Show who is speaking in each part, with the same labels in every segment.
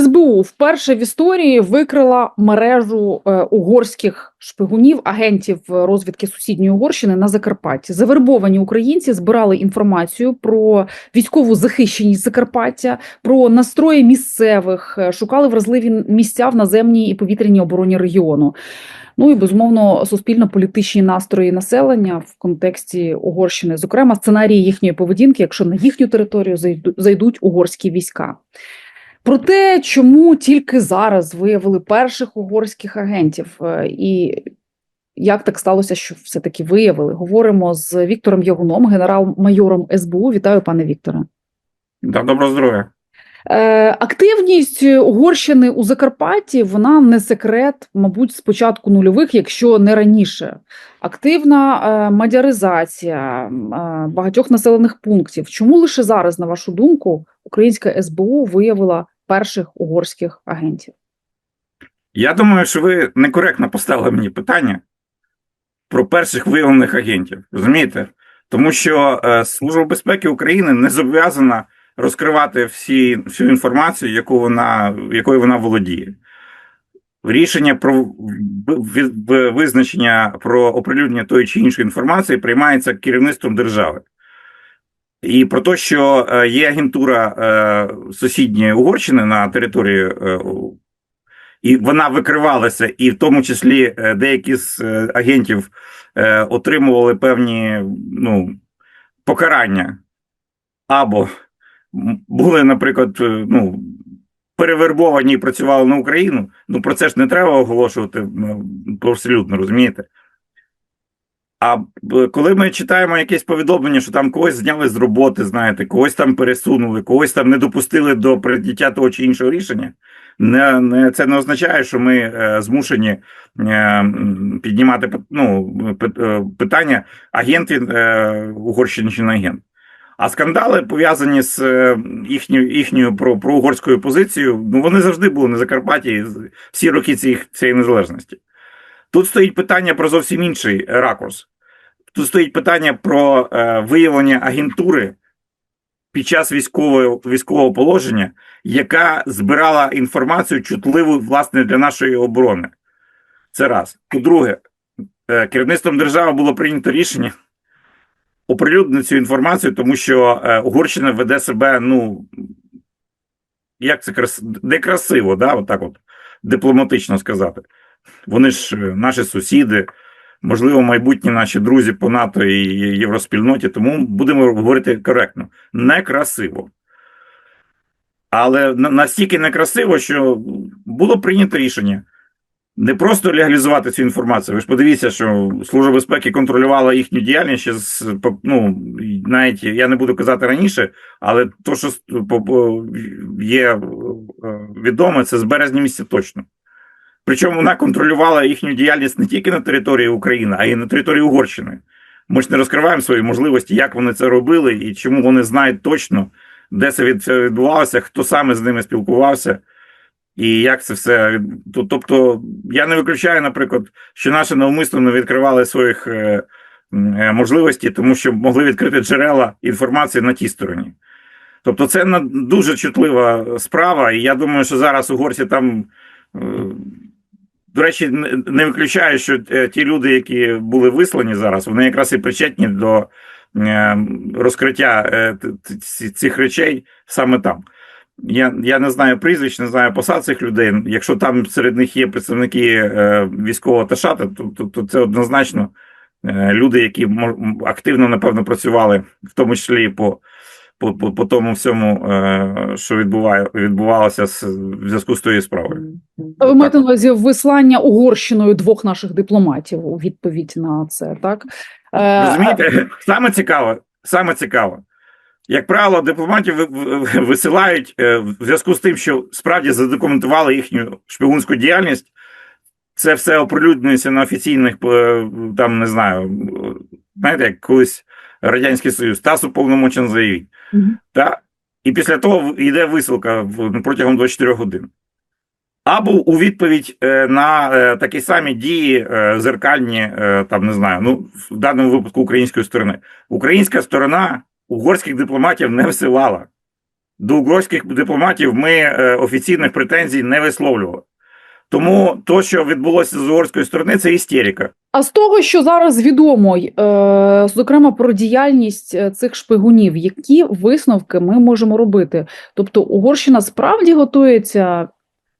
Speaker 1: СБУ вперше в історії викрила мережу е, угорських шпигунів, агентів розвідки сусідньої Угорщини на Закарпатті. Завербовані українці збирали інформацію про військову захищеність Закарпаття, про настрої місцевих, е, шукали вразливі місця в наземній і повітряній обороні регіону. Ну і безумовно суспільно-політичні настрої населення в контексті Угорщини, зокрема сценарії їхньої поведінки, якщо на їхню територію зайду- зайдуть угорські війська. Про те, чому тільки зараз виявили перших угорських агентів, е, і як так сталося, що все-таки виявили, говоримо з Віктором Ягуном, генерал-майором СБУ. Вітаю, пане Вікторе.
Speaker 2: Да, доброго здоров'я.
Speaker 1: Е, активність Угорщини у Закарпатті вона не секрет, мабуть, з початку нульових, якщо не раніше. Активна е, мадяризація багатьох населених пунктів. Чому лише зараз, на вашу думку, українська СБУ виявила перших угорських агентів?
Speaker 2: Я думаю, що ви некоректно поставили мені питання про перших виявлених агентів. Розумієте? Тому що е, Служба безпеки України не зобов'язана розкривати всі, всю інформацію, яку вона, якою вона володіє. Рішення про ви- ви- визначення про оприлюднення тої чи іншої інформації приймається керівництвом держави. І про те, що е, є агентура е, сусідньої Угорщини на території, е, і вона викривалася, і в тому числі деякі з агентів отримували певні ну, покарання, або були, наприклад, ну, перевербовані і працювали на Україну. Ну про це ж не треба оголошувати ну, абсолютно, розумієте? А коли ми читаємо якесь повідомлення, що там когось зняли з роботи, знаєте, когось там пересунули, когось там не допустили до прийняття того чи іншого рішення, не, не, це не означає, що ми е, змушені е, піднімати ну, е, питання агент е, Угорщини чи не агент. А скандали пов'язані з е, їхньою їхньою про, проугорською позицією, ну вони завжди були на Закарпатті всі роки цієї, цієї незалежності. Тут стоїть питання про зовсім інший ракурс. Тут стоїть питання про е, виявлення агентури під час військового, військового положення, яка збирала інформацію чутливу власне для нашої оборони. Це раз. По-друге, е, керівництвом держави було прийнято рішення оприлюднити цю інформацію, тому що е, Угорщина веде себе, ну як це крас... некрасиво, да, от так от дипломатично сказати. Вони ж е, наші сусіди, можливо, майбутні наші друзі по НАТО і євроспільноті, тому будемо говорити коректно. Некрасиво. Але на- настільки некрасиво, що було прийнято рішення не просто легалізувати цю інформацію. Ви ж подивіться, що Служба безпеки контролювала їхню діяльність ще з ну, навіть я не буду казати раніше, але то, що по- є е, відоме, це з березня місяця точно. Причому вона контролювала їхню діяльність не тільки на території України, а й на території Угорщини. Ми ж не розкриваємо свої можливості, як вони це робили і чому вони знають точно, де це відбувалося, хто саме з ними спілкувався, і як це все. Тобто, я не виключаю, наприклад, що наші навмисно не відкривали своїх е, е, можливостей, тому що могли відкрити джерела інформації на тій стороні. Тобто, це дуже чутлива справа, і я думаю, що зараз угорці там. До речі, не- виключаю, що е, ті люди, які були вислані зараз, вони якраз і причетні до е, розкриття е, цих речей саме там. Я, я не знаю прізвищ, не знаю посад цих людей. Якщо там серед них є представники військового ташата, то, то, то це однозначно люди, які активно, напевно, працювали, в тому числі і по, по, по, по тому всьому, е, що відбуває, відбувалося з, в зв'язку з тією справою.
Speaker 1: Ви маєте на увазі вислання Угорщиною двох наших дипломатів у відповідь на це, так? Е,
Speaker 2: Розумієте, саме цікаво, саме цікаво. Як правило, дипломатів ви- ви- висилають е, в зв'язку з тим, що справді задокументували їхню шпигунську діяльність. Це все оприлюднюється на офіційних, е, там не знаю, знаєте, як колись Радянський Союз, ТАСС уповномочен заявіть.
Speaker 1: Мгм.
Speaker 2: Та? І після того йде висилка протягом 24 годин. Або у відповідь е, на е, такі самі дії е, зеркальні, там не знаю, ну в даному випадку української сторони. Українська сторона угорських дипломатів не висилала. До угорських дипломатів ми офіційних претензій не висловлювали. Тому то, що відбулося з угорської сторони, це істерика.
Speaker 1: А з того, що зараз відомо, е, зокрема про діяльність е, цих шпигунів, які висновки ми можемо робити? Тобто Угорщина справді готується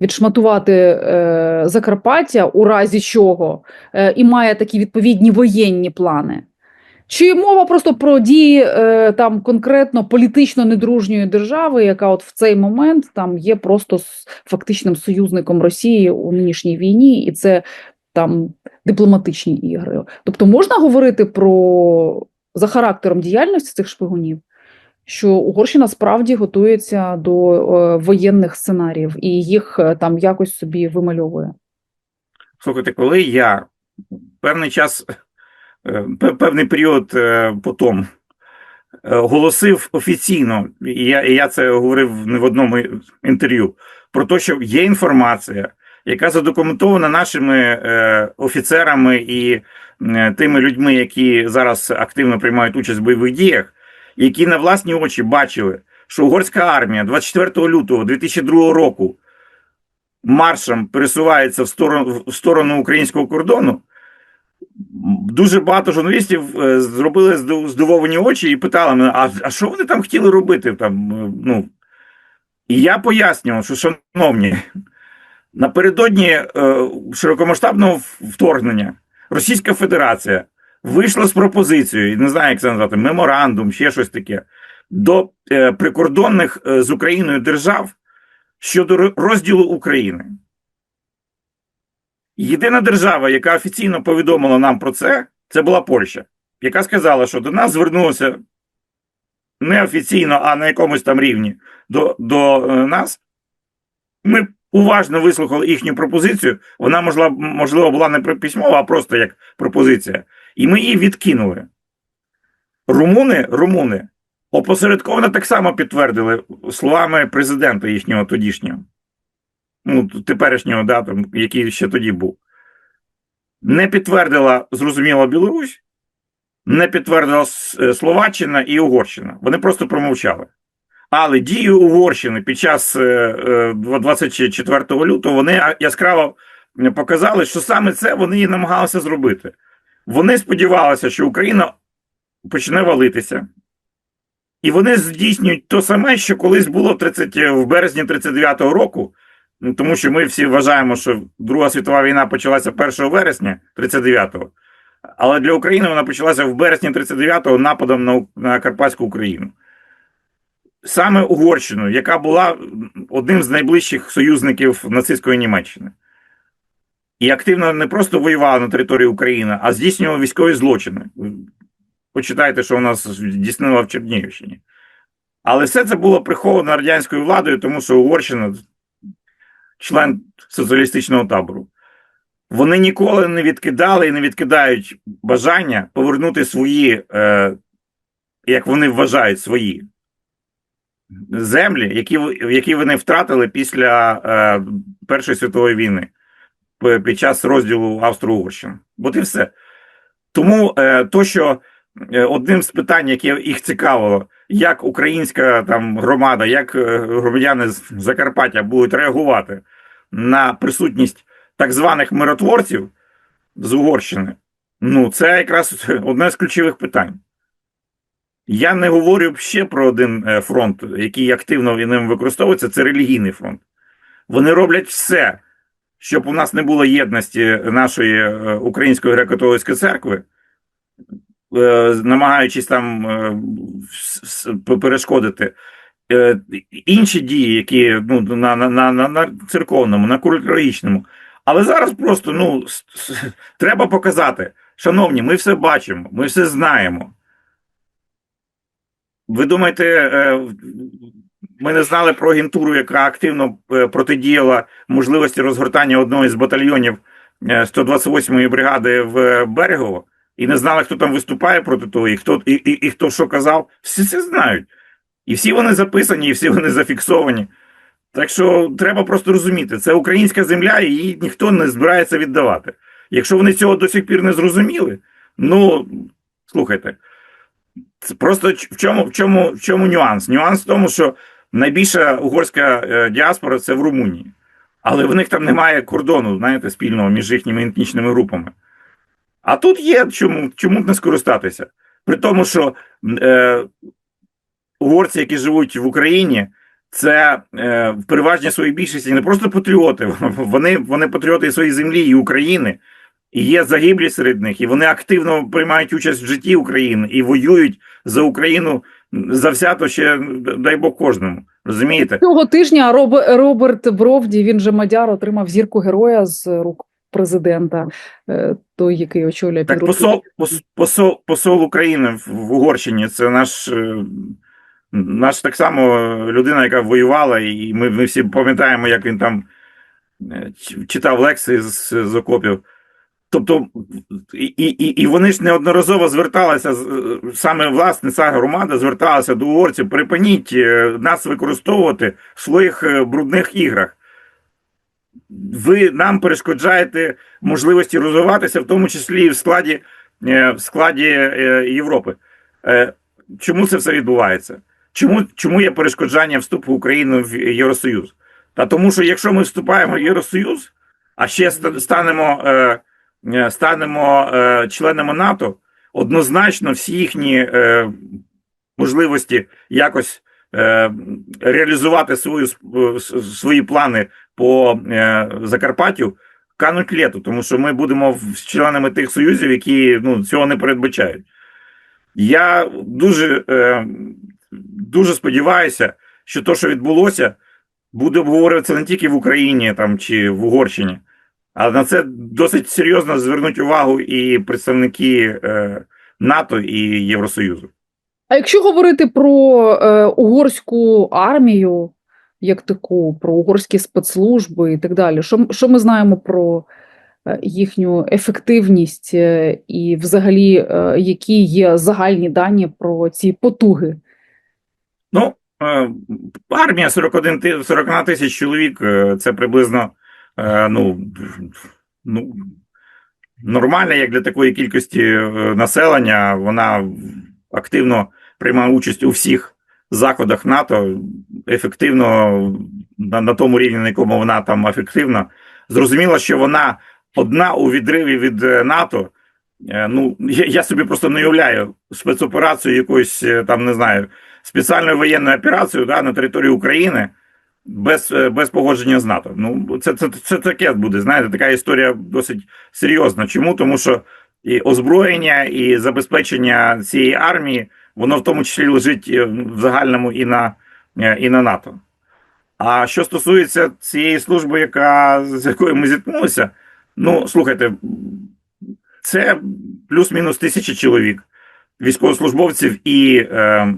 Speaker 1: відшматувати е, Закарпаття у разі чого і має такі відповідні воєнні плани? Чи мова просто про дії е, там конкретно політично недружньої держави, яка от в цей момент там є просто фактичним союзником Росії у нинішній війні, і це там дипломатичні ігри. Тобто можна говорити про за характером діяльності цих шпигунів, що Угорщина справді готується до е, воєнних сценаріїв і їх е, там якось собі вимальовує.
Speaker 2: Слухайте, коли я певний час, певний період е, потім е, оголосив офіційно, і я, і я це говорив не в одному інтерв'ю, про те, що є інформація, яка задокументована нашими е, офіцерами і е, тими людьми, які зараз активно приймають участь в бойових діях, які на власні очі бачили, що угорська армія 24 лютого 2002 року маршем пересувається в сторону, в сторону українського кордону. Дуже багато журналістів е, зробили здивовані очі і питали мене: а, а що вони там хотіли робити? Там, е, ну. І я пояснював, що, шановні, напередодні е, широкомасштабного вторгнення Російська Федерація вийшла з пропозицією, не знаю, як це назвати, меморандум, ще щось таке, до е, прикордонних е, з Україною держав щодо розділу України. Єдина держава, яка офіційно повідомила нам про це, це була Польща, яка сказала, що до нас звернулося неофіційно, а на якомусь там рівні до, до е, нас. Ми уважно вислухали їхню пропозицію. Вона, можливо, була не письмова, а просто як пропозиція. І ми її відкинули. Румуни, румуни опосередковано так само підтвердили словами президента їхнього тодішнього ну, теперішнього, да, там, який ще тоді був, не підтвердила, зрозуміло, Білорусь, не підтвердила е, Словаччина і Угорщина. Вони просто промовчали. Але дії Угорщини під час е, е, 24 лютого вони яскраво показали, що саме це вони і намагалися зробити. Вони сподівалися, що Україна почне валитися. І вони здійснюють те саме, що колись було 30, в березні 39-го року, тому що ми всі вважаємо, що Друга світова війна почалася 1 вересня 39-го, але для України вона почалася в березні 39-го нападом на, на Карпатську Україну. Саме Угорщину, яка була одним з найближчих союзників нацистської Німеччини. І активно не просто воювала на території України, а здійснювала військові злочини. Почитайте, що у нас здійснила в Чернігівщині. Але все це було приховано радянською владою, тому що Угорщина член соціалістичного табору. Вони ніколи не відкидали і не відкидають бажання повернути свої, е, як вони вважають, свої землі, які, які вони втратили після е, Першої світової війни під час розділу Австро-Угорщини. От і все. Тому е, то, що е, одним з питань, яке їх цікавило, як українська там громада, як е, громадяни з Закарпаття будуть реагувати на присутність так званих миротворців з Угорщини, ну це якраз одне з ключових питань. Я не говорю ще про один е, фронт, який активно ним використовується, це релігійний фронт. Вони роблять все, щоб у нас не було єдності нашої е, Української греко-католицької церкви, намагаючись там е, перешкодити. Е, Інші дії, які ну, на, на, на, на, церковному, на культурологічному. Але зараз просто ну, треба показати, шановні, ми все бачимо, ми все знаємо. Ви думаєте, е, ми не знали про агентуру, яка активно е, протидіяла можливості розгортання одного із батальйонів е, 128-ї бригади в Берегово, і не знали, хто там виступає проти того, і хто, і, і, і хто що казав. Всі це знають. І всі вони записані, і всі вони зафіксовані. Так що треба просто розуміти, це українська земля, і її ніхто не збирається віддавати. Якщо вони цього до сих пір не зрозуміли, ну слухайте, просто в чому, в чому, в чому нюанс? Нюанс в тому, що найбільша угорська е, діаспора це в Румунії. Але в них там немає кордону, знаєте, спільного між їхніми етнічними групами. А тут є чому, чому не скористатися? При тому, що е, угорці, які живуть в Україні, це е, в переважній своїй більшості не просто патріоти, вони, вони патріоти і своєї землі і України. І є загиблі серед них, і вони активно приймають участь в житті України і воюють за Україну завзято ще, дай Бог, кожному. Розумієте?
Speaker 1: Цього тижня Роб, Роберт Бровді, він же мадяр, отримав зірку героя з рук президента, е, той, який очолює
Speaker 2: Так, посол, посол, посол України в, Угорщині це наш, е, наш так само людина, яка воювала, і ми, ми всі пам'ятаємо, як він там е, читав лекції з, з окопів. Тобто, і, і, і вони ж неодноразово зверталися, е, саме власне ця громада зверталася до угорців, припиніть е, нас використовувати в своїх е, брудних іграх. Ви нам перешкоджаєте можливості розвиватися, в тому числі і в складі, е, в складі е, Європи. Е, Чому це все відбувається? Чому, чому є перешкоджання вступу України в Євросоюз? Та тому, що якщо ми вступаємо в Євросоюз, а ще станемо, станемо членами НАТО, однозначно всі їхні можливості якось реалізувати свою, свої плани по е, Закарпаттю кануть лету, тому що ми будемо в- членами тих союзів, які ну, цього не передбачають. Я дуже, е, дуже сподіваюся, що те, що відбулося, буде обговорюватися не тільки в Україні там, чи в Угорщині, а на це досить серйозно звернуть увагу і представники е, НАТО і Євросоюзу.
Speaker 1: А якщо говорити про е, угорську армію, як таку, про угорські спецслужби і так далі, що, що ми знаємо про е, їхню ефективність е, і взагалі, е, які є загальні дані про ці потуги?
Speaker 2: Ну, армія 41 41 тисяч чоловік це приблизно ну, ну, нормально, як для такої кількості населення. Вона активно приймає участь у всіх заходах НАТО, ефективно на, на тому рівні, на якому вона там ефективна. Зрозуміло, що вона одна у відриві від е, НАТО. Е, Ну, я, я собі просто не уявляю спецоперацію якоїсь е, там, не знаю, спеціальною воєнною операцією да, на території України без, без погодження з НАТО. Ну, це, це, це таке буде. Знаєте, така історія досить серйозна. Чому? Тому що і озброєння, і забезпечення цієї армії, воно в тому числі лежить е, в загальному і на, е, і на НАТО. А що стосується цієї служби, яка, з якою ми зіткнулися, ну слухайте, це плюс-мінус тисяча чоловік, військовослужбовців і, е,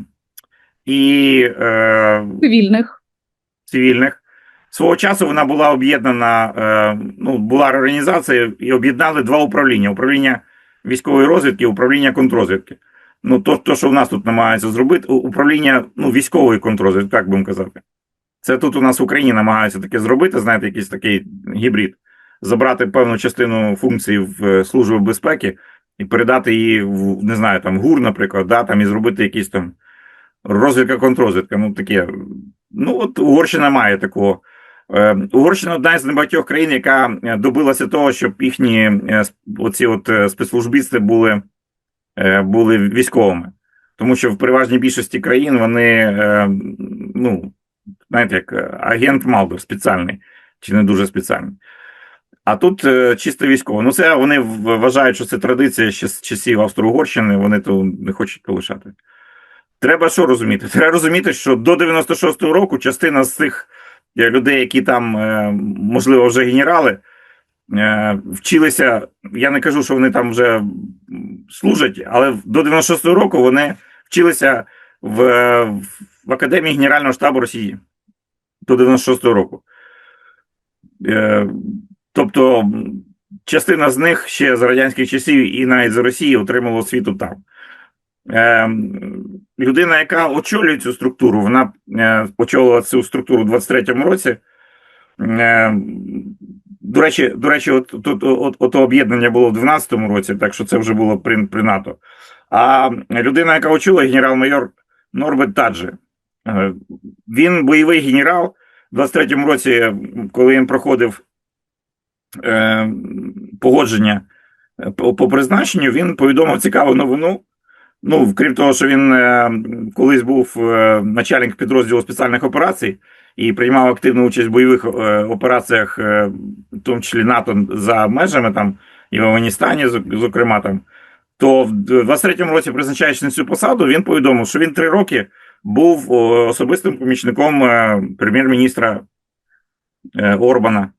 Speaker 2: і е,
Speaker 1: Цивільних?
Speaker 2: цивільних. Свого часу вона була об'єднана, е, ну, була реорганізація і об'єднали два управління: управління військової розвідки і управління контррозвідки. Ну, то, то, що в нас тут намагаються зробити, управління ну, військової контррозвідки, так будемо казати. Це тут у нас в Україні намагаються таке зробити, знаєте, якийсь такий гібрид. Забрати певну частину функцій в е, Служби безпеки і передати її в, не знаю, там ГУР, наприклад, да, там, і зробити якісь там розвідка, контррозвідка. Ну, таке. Ну, от Угорщина має такого. Е, Угорщина одна з небагатьох країн, яка е, добилася того, щоб їхні оці от спецслужбісти були, були військовими. Тому що в переважній більшості країн вони, е, ну, знаєте, як е, агент Малдор спеціальний чи не дуже спеціальний. А тут е, чисто військово. Ну, це вони вважають, що це традиція ще з часів Австро-Угорщини, вони то не хочуть полишати. Треба що розуміти? Треба розуміти, що до 96-го року частина з цих е, людей, які там, е, можливо, вже генерали, е, вчилися. Я не кажу, що вони там вже служать, але до 96-го року вони вчилися в, в Академії Генерального штабу Росії до 96-го року. Е, Тобто, частина з них ще з радянських часів і навіть з Росії отримала освіту там. Е, людина, яка очолює цю структуру, вона е, очолила цю структуру у 23-му році. Е, до речі, до речі, от, от, от, от об'єднання було в 12-му році, так що це вже було при, при НАТО. А людина, яка очолила генерал-майор Норбет Таджи, Е, Він бойовий генерал. У 23-му році, коли він проходив е, погодження по, по призначенню, він повідомив цікаву новину. Ну, крім того, що він е, колись був е, начальник підрозділу спеціальних операцій і приймав активну участь в бойових е, операціях, е, в тому числі НАТО за межами там і в Афганістані, зокрема там. То в 23-му році, призначаючи на цю посаду, він повідомив, що він три роки був особистим помічником е, прем'єр-міністра е, Орбана.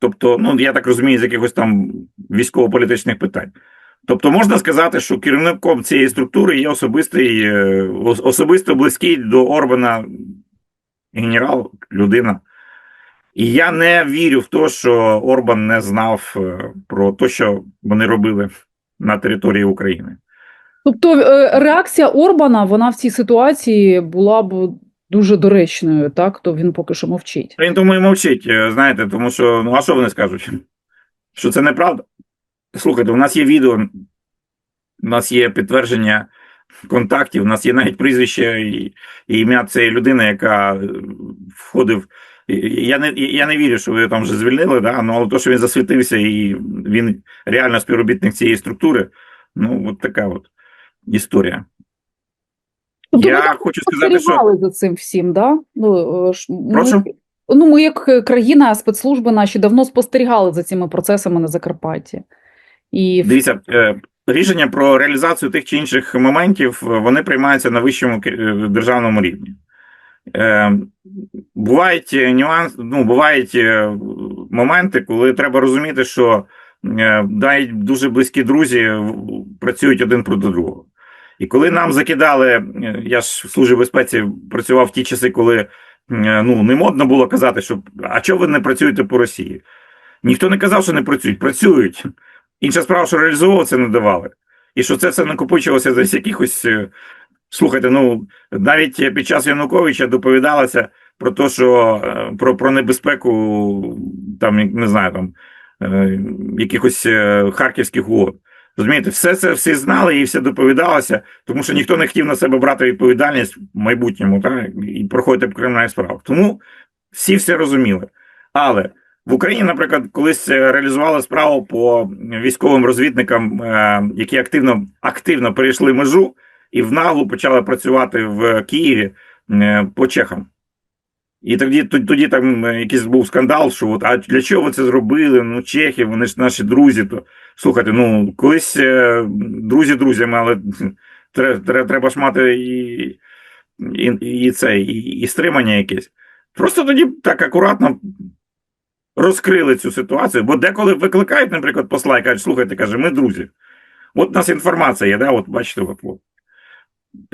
Speaker 2: Тобто, ну я так розумію, з якихось там військово-політичних питань. Тобто, можна сказати, що керівником цієї структури є особистий, е, особисто близький до Орбана генерал, людина. І я не вірю в те, що Орбан не знав е, про те, що вони робили на території України.
Speaker 1: Тобто е, реакція Орбана вона в цій ситуації була б дуже доречною, так то він поки що мовчить.
Speaker 2: Він тому і мовчить, знаєте, тому що ну а що вони скажуть? Що це неправда? Слухайте, у нас є відео, у нас є підтвердження контактів, у нас є навіть прізвище і, і ім'я цієї людини, яка е, входив. Я не, я не вірю, що ви його там вже звільнили, да? ну, але то, що він засвітився і він реально співробітник цієї структури, ну, от така от історія.
Speaker 1: Тобто
Speaker 2: Я
Speaker 1: ми
Speaker 2: хочу сказати, що
Speaker 1: за цим всім, да? Ну, е,
Speaker 2: Прошу?
Speaker 1: ну ми як країна, спецслужби наші давно спостерігали за цими процесами на Закарпатті. І
Speaker 2: Дивіться, е, рішення про реалізацію тих чи інших моментів е, вони приймаються на вищому е, державному рівні. Бувають нюанс, ну, бувають моменти, коли треба розуміти, що навіть дуже близькі друзі працюють один проти другого. І коли нам закидали, я ж в службі безпеці працював в ті часи, коли ну, не модно було казати, що а чого ви не працюєте по Росії? Ніхто не казав, що не працюють, працюють. Інша справа, що реалізовувати не давали. І що це все накопичувалося десь якихось. е, Слухайте, ну навіть під час Януковича доповідалося про те, що е, про, про небезпеку там, не знаю, там е, якихось харківських угод. Розумієте, все це всі знали і все доповідалося, тому що ніхто не хотів на себе брати відповідальність в майбутньому так, і проходити по кримінальних справах. Тому всі все розуміли. Але в Україні, наприклад, колись е, реалізували справу по військовим розвідникам, е, які активно, активно перейшли межу і в наглу почали працювати в Києві е, по чехам. І тоді, тоді, там якийсь був скандал, що от, а для чого ви це зробили? Ну, чехи, вони ж наші друзі. То слухайте, ну колись друзі друзями, але треба ж мати і, і, і це, і, і стримання якесь. Просто тоді так акуратно розкрили цю ситуацію, бо деколи викликають, наприклад, посла і кажуть, слухайте, каже, ми друзі. От у нас інформація є, да, от бачите.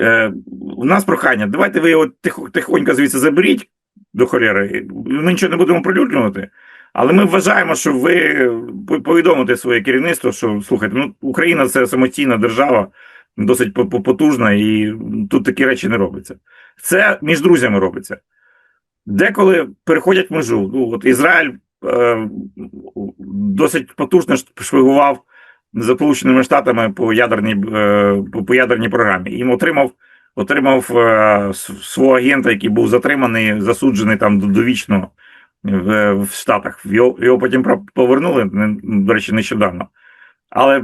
Speaker 2: Е, у нас прохання, давайте ви його тихо, тихонько звідси заберіть до холєри. Ми нічого не будемо прилюднювати. Але ми вважаємо, що ви по- повідомите своє керівництво, що слухайте, ну Україна це самостійна держава, досить по- по- потужна, і тут такі речі не робляться. Це між друзями робиться. Деколи переходять межу. Ну, от Ізраїль досить потужно шпигував за Сполученими Штатами по ядерній, е, по, по ядерній програмі. Їм отримав, отримав е, свого агента, який був затриманий, засуджений там довічно в, в Штатах. Його, його потім повернули, до речі, нещодавно. Але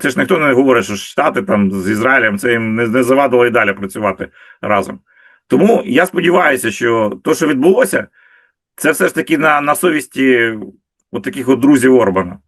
Speaker 2: це ж ніхто не говорить, що Штати там з Ізраїлем це їм не, не завадило і далі працювати разом. Тому я сподіваюся, що те, що відбулося, це все ж таки на, на совісті от таких от друзів Орбана.